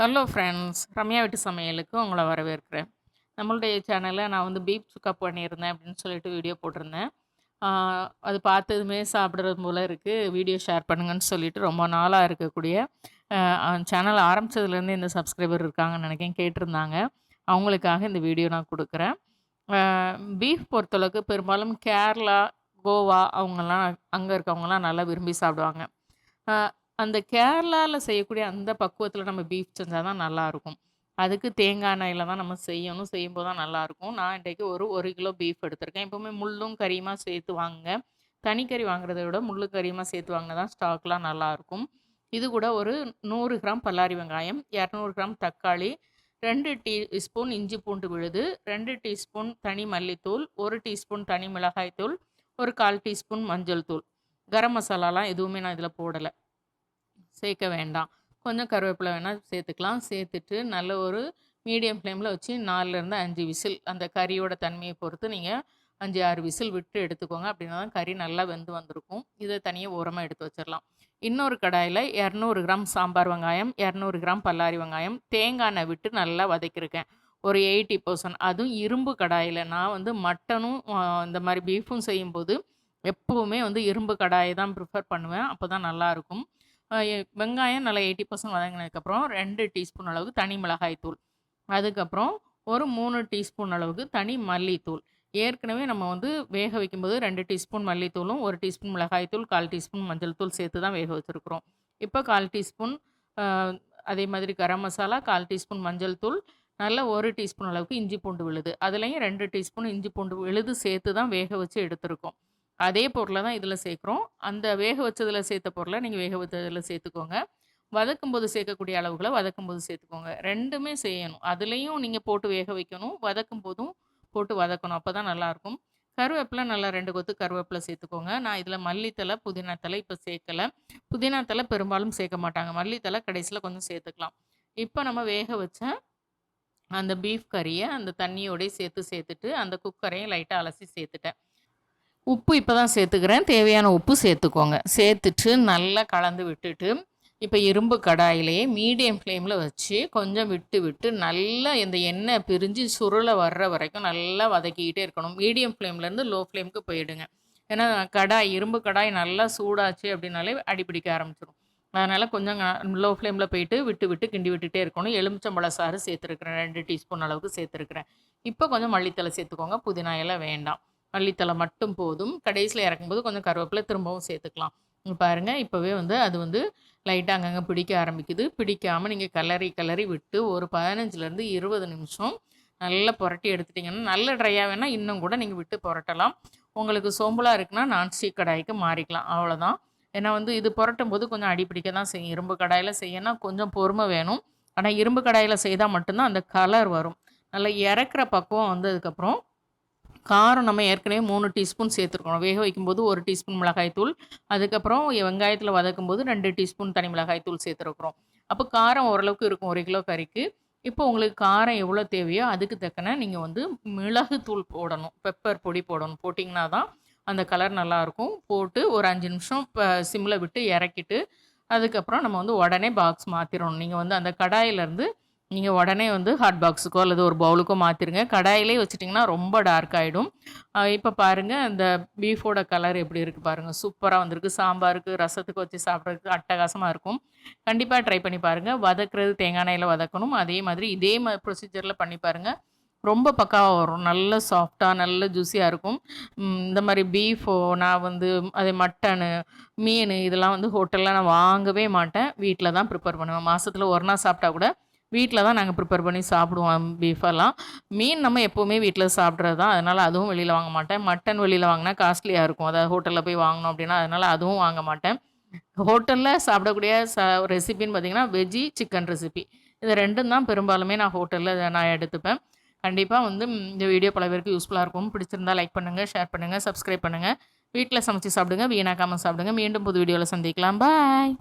Hello friends Ramya வீட்டு சமையலுக்கு உங்களை வரவேற்கிறேன். நம்மளுடைய சேனலில் நான் வந்து பீப் சுக்கா பண்ணியிருந்தேன் அப்படின்னு சொல்லிட்டு வீடியோ போட்டிருந்தேன். அது பார்த்ததுமே சாப்பிட்றது போல் இருக்குது வீடியோ ஷேர் பண்ணுங்கன்னு சொல்லிட்டு ரொம்ப நாளாக இருக்கக்கூடிய சேனல் ஆரம்பித்ததுலேருந்து இந்த சப்ஸ்கிரைபர் இருக்காங்கன்னு நினைக்கிறேன் கேட்டிருந்தாங்க. அவங்களுக்காக இந்த வீடியோ நான் கொடுக்குறேன். பீஃப் பொறுத்தளவுக்கு பெரும்பாலும் கேரளா கோவா அவங்கெல்லாம் அங்கே இருக்கவங்கலாம் நல்லா விரும்பி சாப்பிடுவாங்க. அந்த கேரளாவில் செய்யக்கூடிய அந்த பக்குவத்தில் நம்ம பீஃப் செஞ்சால் தான் நல்லாயிருக்கும் அதுக்கு தேங்காய் எண்ணெயில் தான் நம்ம செய்யணும். செய்யும்போது தான் நல்லாயிருக்கும் நான் இன்றைக்கு ஒரு ஒரு கிலோ பீஃப் எடுத்திருக்கேன். எப்போவுமே முள்ளும் கறியுமா சேர்த்து வாங்குங்க. தனிக்கறி கறி வாங்குறத விட முள்ளு கறியுமா சேர்த்து வாங்கினா தான் ஸ்டாக்லாம் நல்லாயிருக்கும் இது கூட ஒரு நூறு கிராம் பல்லாரி வெங்காயம் இரநூறு கிராம் தக்காளி ரெண்டு டீ ஸ்பூன் இஞ்சி பூண்டு விழுது ரெண்டு டீஸ்பூன் தனி மல்லித்தூள் ஒரு டீஸ்பூன் தனி மிளகாய் தூள் ஒரு கால் டீஸ்பூன் மஞ்சள் தூள் கரம் மசாலாலாம் எதுவுமே நான் இதில் போடலை. சேர்க்க வேண்டாம். கொஞ்சம் கருவேப்பிலை வேணால் சேர்த்துக்கலாம். சேர்த்துட்டு நல்ல ஒரு மீடியம் ஃப்ளேமில் வச்சு நாலுலேருந்து அஞ்சு விசில் அந்த கறியோட தன்மையை பொறுத்து நீங்கள் அஞ்சு ஆறு விசில் விட்டு எடுத்துக்கோங்க. அப்படின்னா தான் கறி நல்லா வெந்து வந்திருக்கும். இதை தனியாக ஓரமாக எடுத்து வச்சிடலாம். இன்னொரு கடாயில் இரநூறு கிராம் சாம்பார் வெங்காயம் இரநூறு கிராம் பல்லாரி வெங்காயம் தேங்காய் எண்ணெய் விட்டு நல்லா வதக்கியிருக்கேன் ஒரு எயிட்டி பர்சன்ட். அதுவும் இரும்பு கடாயில். நான் வந்து மட்டனும் இந்த மாதிரி பீஃபும் செய்யும்போது எப்போவுமே வந்து இரும்பு கடாயை தான் ப்ரிஃபர் பண்ணுவேன். அப்போ தான் நல்லாயிருக்கும் வெங்காயம் நல்லா எயிட்டி பர்சன்ட் வதங்கினதுக்கப்புறம் ரெண்டு டீஸ்பூன் அளவுக்கு தனி மிளகாய் தூள். அதுக்கப்புறம் ஒரு மூணு டீஸ்பூன் அளவுக்கு தனி மல்லித்தூள். ஏற்கனவே நம்ம வந்து வேக வைக்கும்போது ரெண்டு டீஸ்பூன் மல்லித்தூளும் ஒரு டீஸ்பூன் மிளகாய்த்தூள் கால் டீஸ்பூன் மஞ்சள் தூள் சேர்த்து தான் வேக வச்சுருக்குறோம். இப்போ கால் டீஸ்பூன் அதே மாதிரி கரம் மசாலா கால் டீஸ்பூன் மஞ்சள் தூள் நல்ல ஒரு டீஸ்பூன் அளவுக்கு இஞ்சி பூண்டு விழுது. அதுலேயும் ரெண்டு டீஸ்பூன் இஞ்சி பூண்டு விழுது சேர்த்து தான் வேக வச்சு எடுத்திருக்கோம். அதே பொருளை தான் இதில் சேர்க்குறோம் அந்த வேக வச்சதில் சேர்த்த பொருளை நீங்கள் வேக வச்சதில் சேர்த்துக்கோங்க வதக்கும் போது சேர்க்கக்கூடிய அளவுகளை வதக்கும் போது சேர்த்துக்கோங்க ரெண்டுமே செய்யணும். அதுலேயும் நீங்கள் போட்டு வேக வைக்கணும். வதக்கும் போதும் போட்டு வதக்கணும். அப்போ தான் நல்லாயிருக்கும் கருவேப்பிலை நல்லா ரெண்டு கொத்து கருவேப்பிலை சேர்த்துக்கோங்க நான் இதில் மல்லித்தலை புதினா இப்போ சேர்க்கலை புதினாத்தலை பெரும்பாலும் சேர்க்க மாட்டாங்க. மல்லித்தலை கடைசியில் கொஞ்சம் சேர்த்துக்கலாம் இப்போ நம்ம வேக வச்ச அந்த பீஃப் கறியை அந்த தண்ணியோடய சேர்த்து சேர்த்துட்டு அந்த குக்கரையும் லைட்டாக அலசி சேர்த்துட்டேன் உப்பு இப்போ தான் சேர்த்துக்கிறேன். தேவையான உப்பு சேர்த்துக்கோங்க. சேர்த்துட்டு நல்லா கலந்து விட்டுட்டு இப்போ இரும்பு கடாயிலேயே மீடியம் ஃப்ளேமில் வச்சு கொஞ்சம் விட்டு விட்டு நல்லா இந்த எண்ணெய் பிரிஞ்சு சுருளை வர்ற வரைக்கும் நல்லா வதக்கிக்கிட்டே இருக்கணும். மீடியம் ஃப்ளேம்லேருந்து லோ ஃப்ளேமுக்கு போயிடுங்க. ஏன்னா கடாய் இரும்பு கடாய் நல்லா சூடாச்சு அப்படின்னாலே அடிப்பிடிக்க ஆரம்பிச்சிடும் அதனால் கொஞ்சம் லோ ஃப்ளேமில் போயிட்டு விட்டு விட்டு கிண்டி விட்டுட்டே இருக்கணும். எலுமிச்சம்பழ சாறு சேர்த்துருக்குறேன். ரெண்டு டீஸ்பூன் அளவுக்கு சேர்த்துருக்குறேன். இப்போ கொஞ்சம் மல்லித்தலை சேர்த்துக்கோங்க. புதினா எல்லாம் வேண்டாம். மல்லித்தலை மட்டும் போதும். கடைசியில் இறக்கும்போது கொஞ்சம் கருவேப்பிலை திரும்பவும் சேர்த்துக்கலாம். பாருங்கள் இப்போவே வந்து அது வந்து லைட்டாக அங்கங்கே பிடிக்க ஆரம்பிக்குது. பிடிக்காமல் நீங்கள் கலரி கலரி விட்டு ஒரு பதினஞ்சுலேருந்து இருபது நிமிஷம் நல்லா புரட்டி எடுத்துட்டிங்கன்னா நல்ல ட்ரையாக வேணால் இன்னும் கூட நீங்கள் விட்டு புரட்டலாம். உங்களுக்கு சோம்பலாக இருக்குன்னா நான்ஸ்டிக் கடாய்க்கு மாறிக்கலாம். அவ்வளோதான் ஏன்னா வந்து இது புரட்டும் போது கொஞ்சம் அடி பிடிக்க தான் செய்யும். இரும்பு கடாயில் செய்யணும்னா கொஞ்சம் பொறுமை வேணும். ஆனால் இரும்பு கடாயில் செய்தால் மட்டும்தான் அந்த கலர் வரும். நல்லா இறக்குற பக்குவம் வந்ததுக்கப்புறம் காரம் நம்ம ஏற்கனவே மூணு டீஸ்பூன் சேர்த்துருக்கணும் வேக வைக்கும்போது ஒரு டீஸ்பூன் மிளகாய்த்தூள் அதுக்கப்புறம் வெங்காயத்தில் வதக்கும் போது ரெண்டு டீஸ்பூன் தனி மிளகாய்த்தூள் சேர்த்துருக்குறோம். அப்போ காரம் ஓரளவுக்கு இருக்கும் ஒரு கிலோ கறிக்கு. இப்போ உங்களுக்கு காரம் எவ்வளோ தேவையோ அதுக்கு தக்கன நீங்கள் வந்து மிளகுத்தூள் போடணும். பெப்பர் பொடி போடணும். போட்டிங்கன்னா தான் அந்த கலர் நல்லாயிருக்கும் போட்டு ஒரு அஞ்சு நிமிஷம் சிம்மில் விட்டு இறக்கிட்டு அதுக்கப்புறம் நம்ம வந்து உடனே பாக்ஸ் மாற்றிடணும் நீங்கள் வந்து அந்த கடாயிலேருந்து நீங்கள் உடனே வந்து ஹாட் பாக்ஸுக்கோ அல்லது ஒரு பவுலுக்கோ மாற்றிருங்க கடாயிலே வச்சிட்டிங்கன்னா ரொம்ப டார்க் ஆகிடும் இப்போ பாருங்கள் அந்த பீஃபோட கலர் எப்படி இருக்குது பாருங்கள் சூப்பராக வந்திருக்கு. சாம்பாருக்கு ரசத்துக்கு வச்சு சாப்பிட்றதுக்கு அட்டகாசமாக இருக்கும். கண்டிப்பாக ட்ரை பண்ணி பாருங்கள் வதக்குறது தேங்காய் எண்ணெயில் வதக்கணும். அதே மாதிரி இதே மாதிரி ப்ரொசீஜரில் பண்ணி பாருங்கள் ரொம்ப பக்காவாக வரும். நல்ல சாஃப்டாக நல்ல ஜூஸியாக இருக்கும். இந்த மாதிரி பீஃபோ நான் வந்து அதே மட்டனு மீன் இதெல்லாம் வந்து ஹோட்டலில் நான் வாங்கவே மாட்டேன். வீட்டில் தான் ப்ரிப்பேர் பண்ணுவேன். மாதத்தில் ஒரு நாள் சாப்பிட்டா கூட வீட்டில் தான் நாங்கள் ப்ரிப்பேர் பண்ணி சாப்பிடுவோம் பீஃபெல்லாம் மீன் நம்ம எப்போவுமே வீட்டில் சாப்பிட்றது தான். அதனால் அதுவும் வெளியில் வாங்க மாட்டேன். மட்டன் வெளியில் வாங்கினா காஸ்ட்லியாக இருக்கும். அதாவது ஹோட்டலில் போய் வாங்கினோம் அப்படின்னா அதனால் அதுவும் வாங்க மாட்டேன். ஹோட்டலில் சாப்பிடக்கூடிய ச ரெசிபின்னு பார்த்தீங்கன்னா வெஜ்ஜி சிக்கன் ரெசிபி இது ரெண்டும் தான் பெரும்பாலுமே நான் ஹோட்டலில் நான் எடுத்துப்பேன். கண்டிப்பாக வந்து இந்த வீடியோ பல பேருக்கு யூஸ்ஃபுல்லாக இருக்கும். பிடிச்சிருந்தா லைக் பண்ணுங்கள் ஷேர் பண்ணுங்கள் சப்ஸ்கிரைப் பண்ணுங்கள் வீட்டில் சமைச்சு சாப்பிடுங்க வீணாக்காமல் சாப்பிடுங்க. மீண்டும் புது வீடியோவில் சந்திக்கலாம். பாய்